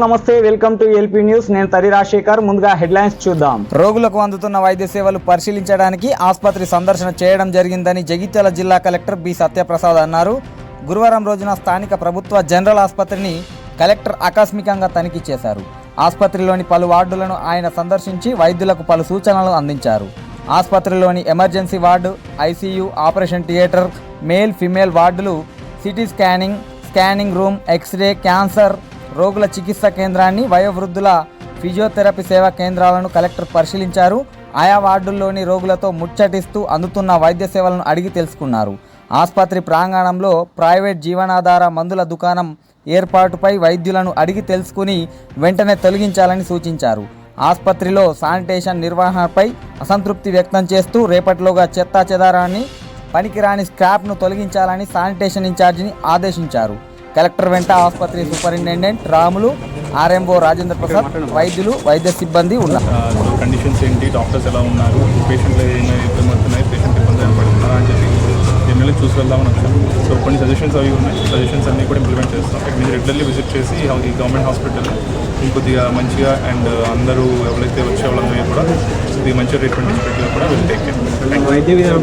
నమస్తే welcome to LP news. నేను తరి రాజశేఖర్. ముందుగా హెడ్లైన్స్ చూద్దాం. రోగులకు అందుతున్న వైద్య సేవలు పరిశీలించడానికి ఆసుపత్రి సందర్శన చేయడం జరిగిందని జగిత్యాల జిల్లా కలెక్టర్ బి సత్యప్రసాద్ అన్నారు. గురువారం రోజున స్థానిక ప్రభుత్వ జనరల్ ఆసుపత్రిని కలెక్టర్ ఆకస్మికంగా తనిఖీ చేశారు. ఆసుపత్రిలోని పలు వార్డులను ఆయన సందర్శించి వైద్యులకు పలు సూచనలు అందించారు. ఆసుపత్రిలోని emergency ward ICU operation theatre male female వార్డులు CT scanning scanning room X-ray cancer రోగుల చికిత్స కేంద్రాన్ని వయోవృద్ధుల ఫిజియోథెరపీ సేవా కేంద్రాలను కలెక్టర్ పరిశీలించారు. ఆయా వార్డుల్లోని రోగులతో ముచ్చటిస్తూ అందుతున్న వైద్య సేవలను అడిగి తెలుసుకున్నారు. ఆసుపత్రి ప్రాంగణంలో ప్రైవేట్ జీవనాధార మందుల దుకాణం ఏర్పాటుపై వైద్యులను అడిగి తెలుసుకుని వెంటనే తొలగించాలని సూచించారు. ఆసుపత్రిలో శానిటేషన్ నిర్వహణపై అసంతృప్తి వ్యక్తం చేస్తూ రేపటిలోగా చెత్తా చెదారాన్ని పనికిరాని స్క్రాప్ను తొలగించాలని శానిటేషన్ ఇన్ఛార్జిని ఆదేశించారు. కలెక్టర్ వెంట ఆసుపత్రి సూపరింటెండెంట్ రాములు ఆర్ఎంఓ రాజేంద్ర ప్రసాద్ వైద్యులు వైద్య సిబ్బంది ఉన్నారు. కండిషన్స్ ఏంటి? డాక్టర్స్ ఎలా ఉన్నారు? పేషెంట్లు పడుతున్నాయి? పేషెంట్ ఇబ్బంది ఏమైనా పడుతున్నారా అని చెప్పి ఎమ్మెల్యే చూసి వెళ్దామని వచ్చాం. సో కొన్ని సజెషన్స్ అవి ఉన్నాయి. సజెషన్స్ అన్నీ కూడా ఇంప్లిమెంట్ చేస్తాం. ఇక్కడ నుంచి రెగ్యులర్లీ విజిట్ చేసి ఈ గవర్నమెంట్ హాస్పిటల్ ఇంకొద్దిగా మంచిగా అండ్ అందరూ ఎవరైతే వచ్చే వాళ్ళందరూ కూడా ఇది మంచిగా ట్రీట్మెంట్ కూడా విల్ టేక్ కేర్ వైద్య విధానం